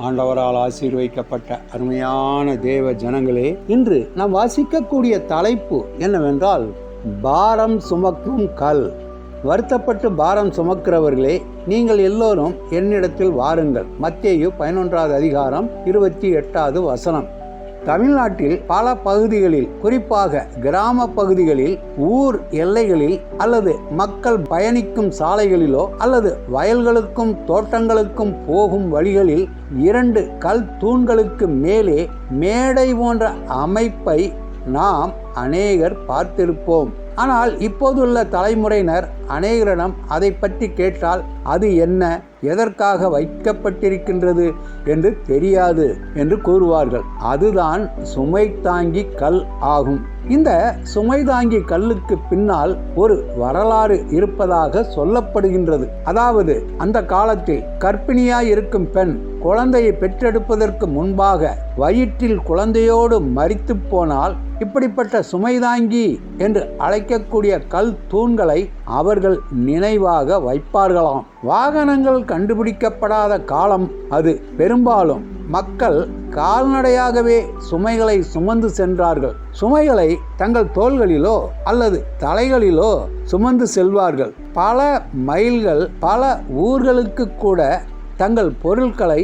ஆண்டவரால் ஆசீர்வைக்கப்பட்ட அருமையான தேவ ஜனங்களே இன்று நாம் வாசிக்கக்கூடிய தலைப்பு என்னவென்றால் பாரம் சுமக்கும் கல். வருத்தப்பட்டு பாரம் சுமக்கிறவர்களே நீங்கள் எல்லோரும் என்னிடத்தில் வாருங்கள். மத்தேயு பதினொன்றாவது அதிகாரம் இருபத்தி எட்டாவது வசனம். தமிழ்நாட்டில் பல பகுதிகளில் குறிப்பாக கிராம பகுதிகளில் ஊர் எல்லைகளில் அல்லது மக்கள் பயணிக்கும் சாலைகளிலோ அல்லது வயல்களுக்கும் தோட்டங்களுக்கும் போகும் வழிகளில் இரண்டு கல் தூண்களுக்கு மேலே மேடை போன்ற அமைப்பை நாம் அநேகர் பார்த்திருப்போம். ஆனால் இப்போதுள்ள தலைமுறையினர் அநேகரிடம் அதை பற்றி கேட்டால் அது என்ன? எதற்காக வைக்கப்பட்டிருக்கின்றது என்று தெரியாது என்று கூறுவார்கள். அதுதான் சுமை தாங்கி கல் ஆகும். இந்த சுமை தாங்கி கல்லுக்கு பின்னால் ஒரு வரலாறு இருப்பதாக சொல்லப்படுகின்றது. அதாவது அந்த காலத்தில் கர்ப்பிணியாய் இருக்கும் பெண் குழந்தையை பெற்றெடுப்பதற்கு முன்பாக வயிற்றில் குழந்தையோடு மறித்து போனால் இப்படிப்பட்ட சுமைதாங்கி என்று அழைக்கக்கூடிய கல் தூண்களை அவர்கள் நினைவாக வைப்பார்களாம். வாகனங்கள் கண்டுபிடிக்கப்படாத காலம் அது. பெரும்பாலும் மக்கள் கால்நடையாகவே சுமைகளை சுமந்து சென்றார்கள். சுமைகளை தங்கள் தோள்களிலோ அல்லது தலைகளிலோ சுமந்து செல்வார்கள். பல மைல்கள் பல ஊர்களுக்கு கூட தங்கள் பொருட்களை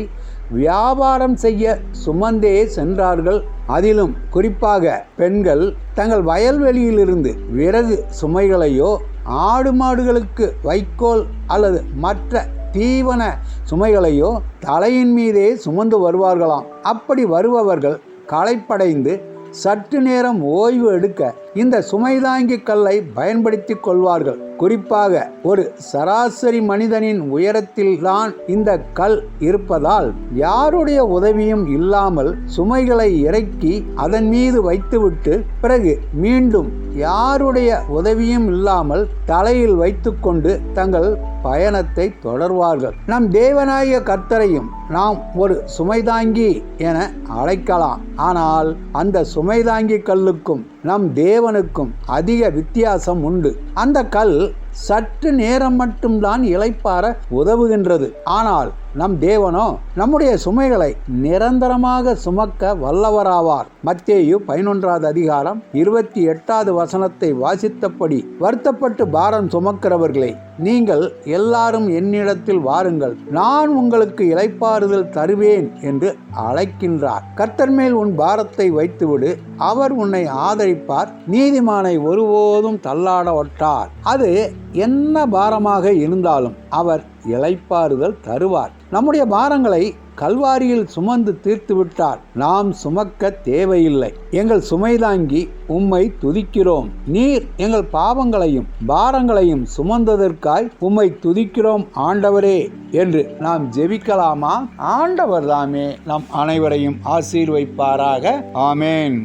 வியாபாரம் செய்ய சுமந்தே சென்றார்கள். அதிலும் குறிப்பாக பெண்கள் தங்கள் வயல்வெளியிலிருந்து விறகு சுமைகளையோ ஆடு மாடுகளுக்கு வைக்கோல் அல்லது மற்ற தீவன சுமைகளையோ தலையின் மீதே சுமந்து வருவார்களாம். அப்படி வருபவர்கள் களைப்படைந்து சற்று நேரம் ஓய்வு எடுக்க இந்த சுமைதாங்கி கல்லை பயன்படுத்தி கொள்வார்கள். குறிப்பாக ஒரு சராசரி மனிதனின் உயரத்தில்தான் இந்த கல் இருப்பதால் யாருடைய உதவியும் இல்லாமல் சுமைகளை இறக்கி அதன் மீது வைத்துவிட்டு பிறகு மீண்டும் யாருடைய உதவியும் இல்லாமல் தலையில் வைத்துக்கொண்டு தங்கள் பயணத்தை தொடர்வார்கள். நம் தேவநாயக கர்த்தரையும் நாம் ஒரு சுமைதாங்கி என அழைக்கலாம். ஆனால் அந்த சுமைதாங்கி கல்லுக்கும் நம் தேவனுக்கும் அதிக வித்தியாசம் உண்டு. அந்த கல் சற்று நேரம் மட்டும்தான் இழைப்பார உதவுகின்றது. ஆனால் நம் தேவனோ நம்முடைய சுமைகளை நிரந்தரமாக சுமக்க வல்லவராவார். மத்தேயு பதினொன்றாவது அதிகாரம் இருபத்தி எட்டாவது வசனத்தை வாசித்தபடி வருத்தப்பட்டு பாரம் சுமக்கிறவர்களே நீங்கள் எல்லாரும் என்னிடத்தில் வாருங்கள். நான் உங்களுக்கு இழைப்பாறுதல் தருவேன் என்று அழைக்கின்றார். கர்த்தர் மேல் உன் பாரத்தை வைத்துவிடு. அவர் உன்னை ஆதரிப்பார். நீதிமானை ஒருபோதும் தள்ளாட ஒட்டார் அது என்ன பாரமாக இருந்தாலும் அவர் இளைப்பாறுதல் தருவார். நம்முடைய பாரங்களை கல்வாரியில் சுமந்து தீர்த்து விட்டார் நாம் சுமக்க தேவையில்லை. எங்கள் சுமைதாங்கி உம்மை துதிக்கிறோம். நீர் எங்கள் பாவங்களையும் பாரங்களையும் சுமந்ததற்காய் உம்மை துதிக்கிறோம் ஆண்டவரே என்று நாம் ஜெபிக்கலாமா? ஆண்டவர் தாமே நம் அனைவரையும் ஆசீர்வைப்பாராக. ஆமேன்.